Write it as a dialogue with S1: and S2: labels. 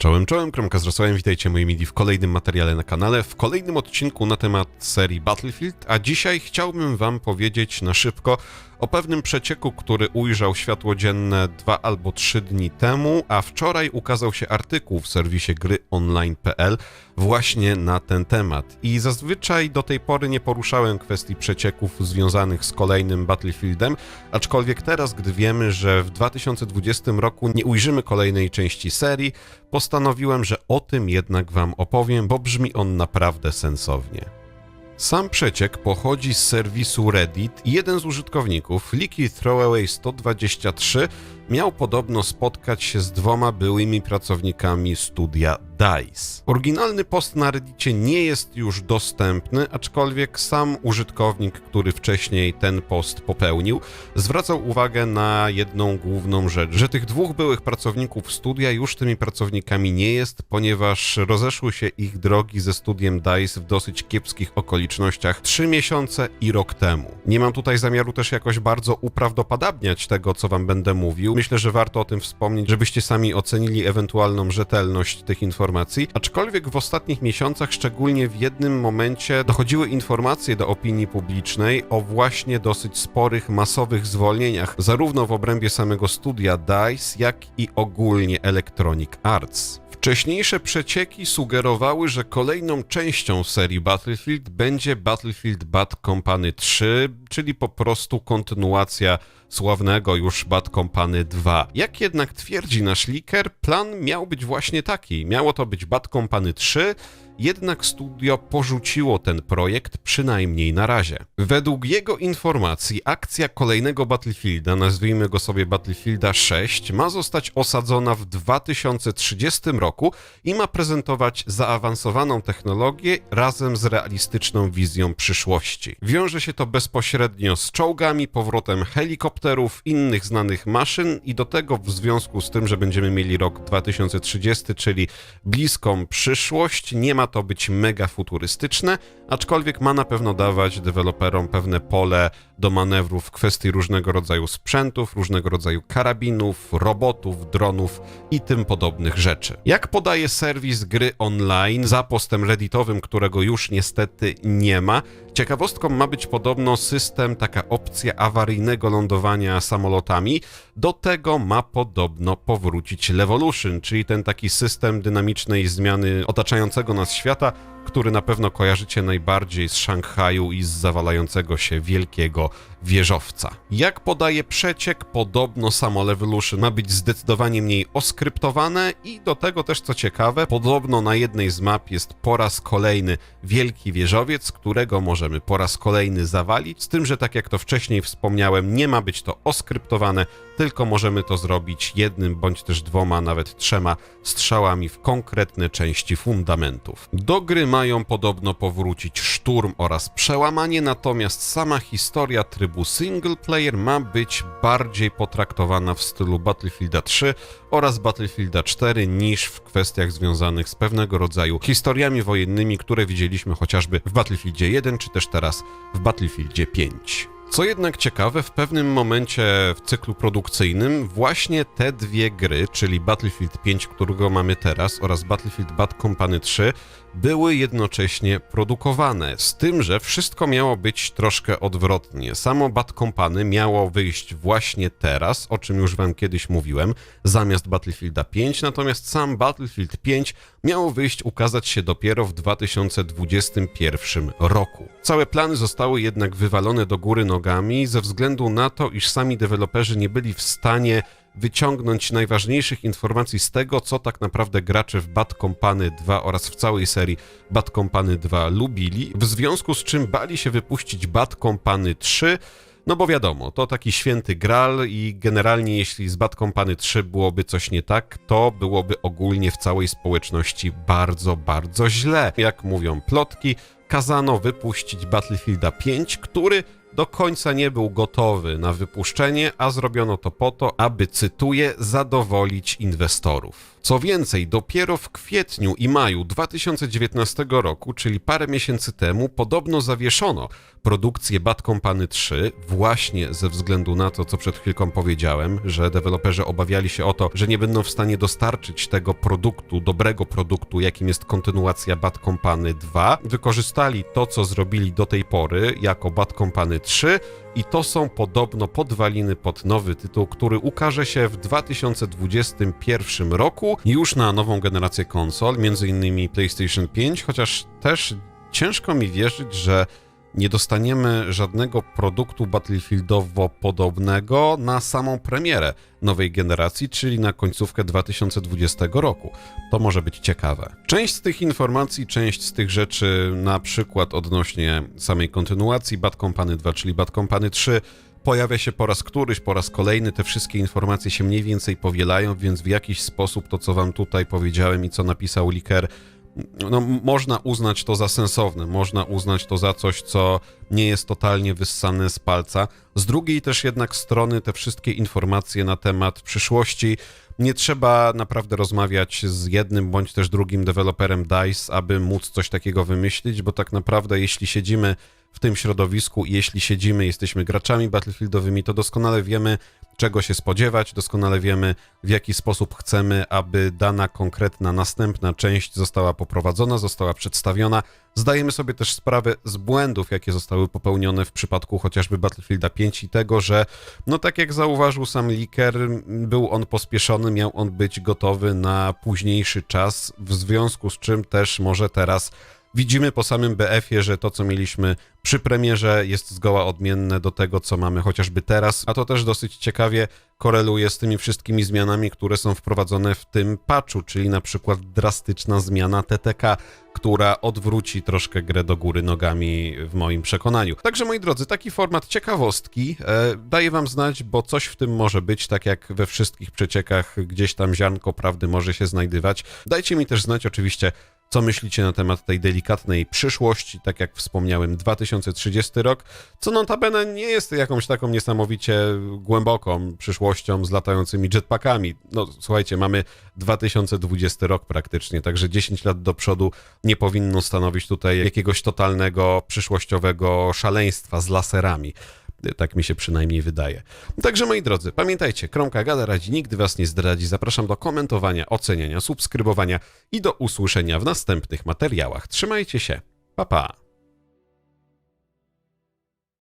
S1: Czołem, czołem, Kromka z Rosałem, witajcie moi mili w kolejnym materiale na kanale, w kolejnym odcinku na temat serii Battlefield, a dzisiaj chciałbym wam powiedzieć na szybko o pewnym przecieku, który ujrzał światło dzienne dwa albo trzy dni temu, a wczoraj ukazał się artykuł w serwisie gryonline.pl właśnie na ten temat. I zazwyczaj do tej pory nie poruszałem kwestii przecieków związanych z kolejnym Battlefieldem, aczkolwiek teraz, gdy wiemy, że w 2020 roku nie ujrzymy kolejnej części serii, postanowiłem, że o tym jednak wam opowiem, bo brzmi on naprawdę sensownie. Sam przeciek pochodzi z serwisu Reddit i jeden z użytkowników, Licky Throwaway 123, miał podobno spotkać się z dwoma byłymi pracownikami studia DICE. Oryginalny post na Reddicie nie jest już dostępny, aczkolwiek sam użytkownik, który wcześniej ten post popełnił, zwracał uwagę na jedną główną rzecz, że tych dwóch byłych pracowników studia już tymi pracownikami nie jest, ponieważ rozeszły się ich drogi ze studiem DICE w dosyć kiepskich okolicznościach 3 miesiące i rok temu. Nie mam tutaj zamiaru też jakoś bardzo uprawdopodobniać tego, co wam będę mówił. Myślę, że warto o tym wspomnieć, żebyście sami ocenili ewentualną rzetelność tych informacji. Aczkolwiek w ostatnich miesiącach, szczególnie w jednym momencie, dochodziły informacje do opinii publicznej o właśnie dosyć sporych, masowych zwolnieniach, zarówno w obrębie samego studia DICE, jak i ogólnie Electronic Arts. Wcześniejsze przecieki sugerowały, że kolejną częścią serii Battlefield będzie Battlefield Bad Company 3, czyli po prostu kontynuacja sławnego już Bad Company 2. Jak jednak twierdzi nasz liker, plan miał być właśnie taki. Miało to być Bad Company 3, jednak studio porzuciło ten projekt, przynajmniej na razie. Według jego informacji akcja kolejnego Battlefielda, nazwijmy go sobie Battlefielda 6, ma zostać osadzona w 2030 roku i ma prezentować zaawansowaną technologię razem z realistyczną wizją przyszłości. Wiąże się to bezpośrednio z czołgami, powrotem helikopterów, innych znanych maszyn i do tego w związku z tym, że będziemy mieli rok 2030, czyli bliską przyszłość, nie ma to być mega futurystyczne, aczkolwiek ma na pewno dawać deweloperom pewne pole do manewru w kwestii różnego rodzaju sprzętów, różnego rodzaju karabinów, robotów, dronów i tym podobnych rzeczy. Jak podaje serwis gry online za postem redditowym, którego już niestety nie ma, ciekawostką ma być podobno system, taka opcja awaryjnego lądowania samolotami. Do tego ma podobno powrócić Levolution, czyli ten taki system dynamicznej zmiany otaczającego nas świata, który na pewno kojarzycie najbardziej z Szanghaju i z zawalającego się wielkiego wieżowca. Jak podaje przeciek, podobno samo Levolution ma być zdecydowanie mniej oskryptowane i do tego też co ciekawe, podobno na jednej z map jest po raz kolejny wielki wieżowiec, którego możemy po raz kolejny zawalić, z tym, że tak jak to wcześniej wspomniałem, nie ma być to oskryptowane, tylko możemy to zrobić jednym bądź też dwoma, nawet trzema strzałami w konkretne części fundamentów. Do gry mają podobno powrócić szturm oraz przełamanie, natomiast sama historia trybu single player ma być bardziej potraktowana w stylu Battlefielda 3 oraz Battlefielda 4 niż w kwestiach związanych z pewnego rodzaju historiami wojennymi, które widzieliśmy chociażby w Battlefieldzie 1 czy też teraz w Battlefieldzie 5. Co jednak ciekawe, w pewnym momencie w cyklu produkcyjnym właśnie te dwie gry, czyli Battlefield 5, którego mamy teraz, oraz Battlefield Bad Company 3, były jednocześnie produkowane. Z tym, że wszystko miało być troszkę odwrotnie. Samo Bad Company miało wyjść właśnie teraz, o czym już wam kiedyś mówiłem, zamiast Battlefielda 5, natomiast sam Battlefield 5 miało wyjść, ukazać się dopiero w 2021 roku. Całe plany zostały jednak wywalone do góry nogami ze względu na to, iż sami deweloperzy nie byli w stanie wyciągnąć najważniejszych informacji z tego, co tak naprawdę gracze w Bad Company 2 oraz w całej serii Bad Company 2 lubili, w związku z czym bali się wypuścić Bad Company 3, no bo wiadomo, to taki święty gral i generalnie jeśli z Bad Company 3 byłoby coś nie tak, to byłoby ogólnie w całej społeczności bardzo, bardzo źle. Jak mówią plotki, kazano wypuścić Battlefielda 5, który do końca nie był gotowy na wypuszczenie, a zrobiono to po to, aby, cytuję, zadowolić inwestorów. Co więcej, dopiero w kwietniu i maju 2019 roku, czyli parę miesięcy temu, podobno zawieszono produkcję Bad Company 3 właśnie ze względu na to, co przed chwilką powiedziałem, że deweloperzy obawiali się o to, że nie będą w stanie dostarczyć tego produktu, dobrego produktu, jakim jest kontynuacja Bad Company 2. Wykorzystali to, co zrobili do tej pory jako Bad Company 3 i to są podobno podwaliny pod nowy tytuł, który ukaże się w 2021 roku już na nową generację konsol, innymi PlayStation 5, chociaż też ciężko mi wierzyć, że nie dostaniemy żadnego produktu Battlefieldowo podobnego na samą premierę nowej generacji, czyli na końcówkę 2020 roku. To może być ciekawe. Część z tych informacji, część z tych rzeczy, na przykład odnośnie samej kontynuacji Bad Company 2, czyli Bad Company 3, pojawia się po raz któryś, po raz kolejny. Te wszystkie informacje się mniej więcej powielają, więc w jakiś sposób to, co wam tutaj powiedziałem i co napisał Liker, no, można uznać to za sensowne, można uznać to za coś, co nie jest totalnie wyssane z palca. Z drugiej też jednak strony te wszystkie informacje na temat przyszłości nie trzeba naprawdę rozmawiać z jednym bądź też drugim deweloperem DICE, aby móc coś takiego wymyślić, bo tak naprawdę jeśli siedzimy w tym środowisku jeśli siedzimy, jesteśmy graczami battlefieldowymi, to doskonale wiemy, czego się spodziewać, doskonale wiemy, w jaki sposób chcemy, aby dana konkretna następna część została poprowadzona, została przedstawiona. Zdajemy sobie też sprawę z błędów, jakie zostały popełnione w przypadku chociażby Battlefielda 5 i tego, że, no tak jak zauważył sam Liker, był on pospieszony, miał on być gotowy na późniejszy czas, w związku z czym też może teraz Widzimy po samym BF-ie, że to, co mieliśmy przy premierze, jest zgoła odmienne do tego, co mamy chociażby teraz, a to też dosyć ciekawie koreluje z tymi wszystkimi zmianami, które są wprowadzone w tym patchu, czyli na przykład drastyczna zmiana TTK, która odwróci troszkę grę do góry nogami w moim przekonaniu. Także moi drodzy, taki format ciekawostki e, daję wam znać, bo coś w tym może być, tak jak we wszystkich przeciekach, gdzieś tam ziarnko prawdy może się znajdywać. Dajcie mi też znać oczywiście, co myślicie na temat tej delikatnej przyszłości, tak jak wspomniałem, 2030 rok, co notabene nie jest jakąś taką niesamowicie głęboką przyszłością z latającymi jetpackami. No słuchajcie, mamy 2020 rok praktycznie, także 10 lat do przodu nie powinno stanowić tutaj jakiegoś totalnego przyszłościowego szaleństwa z laserami. Tak mi się przynajmniej wydaje. Także moi drodzy, pamiętajcie, Kromka Gada radzi nigdy was nie zdradzi. Zapraszam do komentowania, oceniania, subskrybowania i do usłyszenia w następnych materiałach. Trzymajcie się. Pa pa.